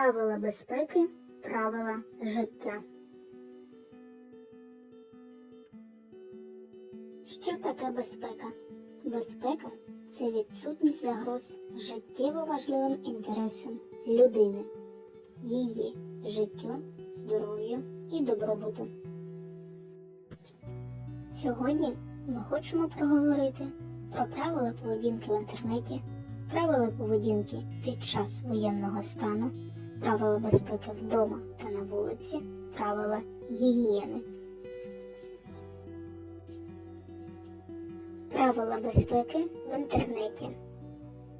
Правила безпеки, правила життя. Що таке безпека? Безпека це відсутність загроз життєво важливим інтересам людини, її життю, здоров'ю і добробуту. Сьогодні ми хочемо проговорити про правила поведінки в інтернеті, правила поведінки під час воєнного стану, правила безпеки вдома та на вулиці, правила гігієни. Правила безпеки в інтернеті.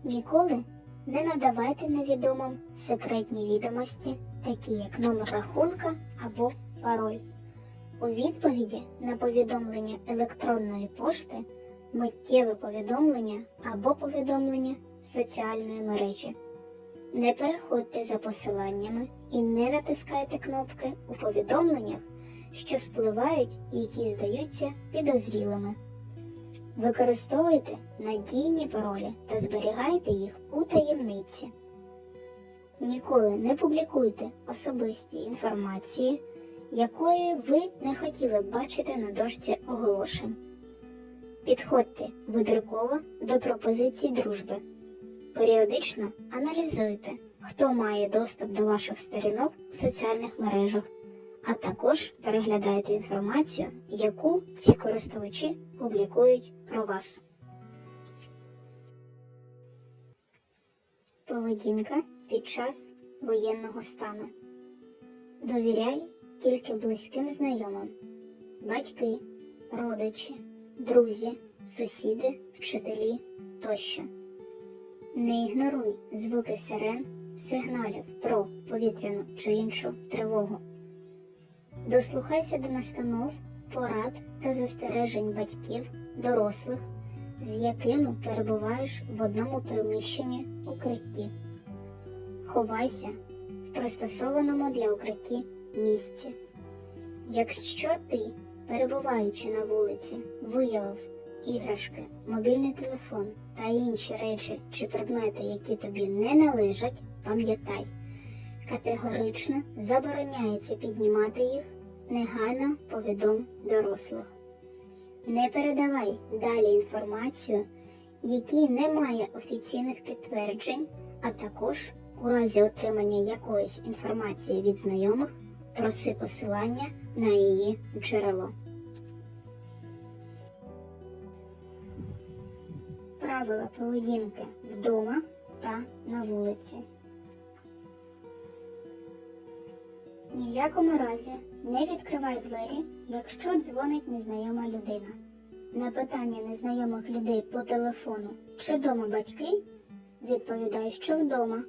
Ніколи не надавайте невідомим секретні відомості, такі як номер рахунка або пароль. У відповіді на повідомлення електронної пошти, миттєве повідомлення або повідомлення соціальної мережі. Не переходьте за посиланнями і не натискайте кнопки у повідомленнях, що спливають, які здаються підозрілими. Використовуйте надійні паролі та зберігайте їх у таємниці. Ніколи не публікуйте особисті інформації, якої ви не хотіли бачити на дошці оголошень. Підходьте вибірково до пропозицій дружби. Періодично аналізуйте, хто має доступ до ваших сторінок в соціальних мережах, а також переглядайте інформацію, яку ці користувачі публікують про вас. Поведінка під час воєнного стану. Довіряй тільки близьким знайомим, батьки, родичі, друзі, сусіди, вчителі тощо. Не ігноруй звуки сирен, сигналів про повітряну чи іншу тривогу. Дослухайся до настанов, порад та застережень батьків, дорослих, з якими перебуваєш в одному приміщенні укритті. Ховайся в пристосованому для укритті місці. Якщо ти, перебуваючи на вулиці, виявив іграшки, мобільний телефон та інші речі чи предмети, які тобі не належать, пам'ятай, категорично забороняється піднімати їх, негайно повідом дорослих. Не передавай далі інформацію, якій немає офіційних підтверджень, а також у разі отримання якоїсь інформації від знайомих проси посилання на її джерело. Правила поведінки вдома та на вулиці. Ні в якому разі не відкривай двері, якщо дзвонить незнайома людина. На питання незнайомих людей по телефону чи дома батьки відповідай, що вдома,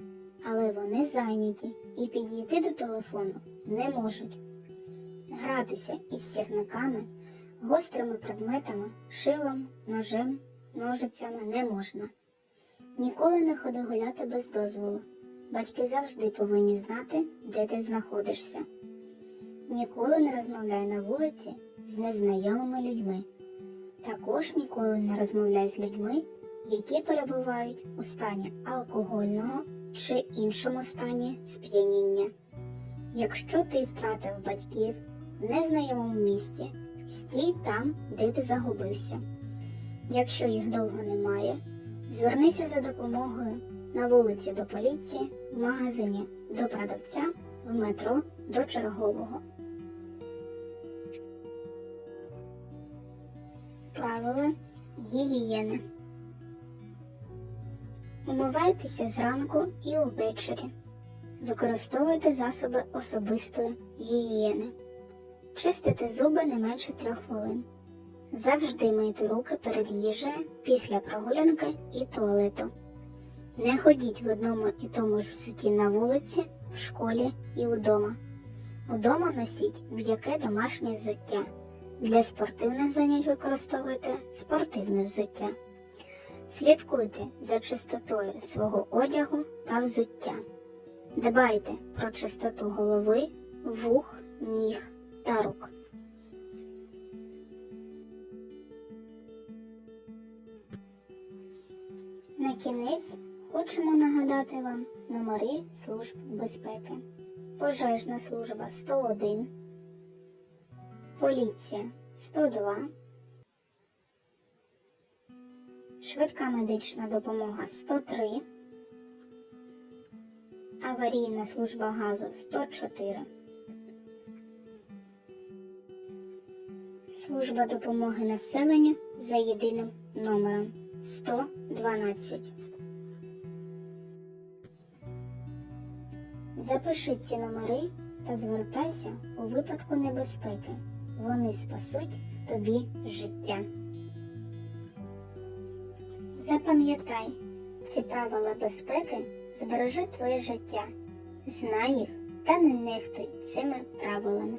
але вони зайняті і підійти до телефону не можуть. Гратися із сірниками, гострими предметами, шилом, ножем, ножицями не можна. Ніколи не ходи гуляти без дозволу. Батьки завжди повинні знати, де ти знаходишся. Ніколи не розмовляй на вулиці з незнайомими людьми. Також ніколи не розмовляй з людьми, які перебувають у стані алкогольного чи іншому стані сп'яніння. Якщо ти втратив батьків в незнайомому місті, стій там, де ти загубився. Якщо їх довго немає, звернися за допомогою на вулиці до поліції, в магазині до продавця, в метро до чергового. Правила гігієни. Умивайтеся зранку і увечері. Використовуйте засоби особистої гігієни. Чистите зуби не менше трьох хвилин. Завжди мийте руки перед їжею після прогулянки і туалету. Не ходіть в одному і тому ж взутті на вулиці, в школі і вдома. Вдома носіть м'яке домашнє взуття. Для спортивних занять використовуйте спортивне взуття. Слідкуйте за чистотою свого одягу та взуття. Дбайте про чистоту голови, вух, ніг та рук. На кінець Хочемо нагадати вам номери служб безпеки. Пожежна служба 101, поліція 102, швидка медична допомога 103, аварійна служба газу 104. Служба допомоги населенню за єдиним номером 112. Запиши ці номери та звертайся у випадку небезпеки. Вони спасуть тобі життя. Запам'ятай, ці правила безпеки збережуть твоє життя. Знай їх та не нехтуй цими правилами.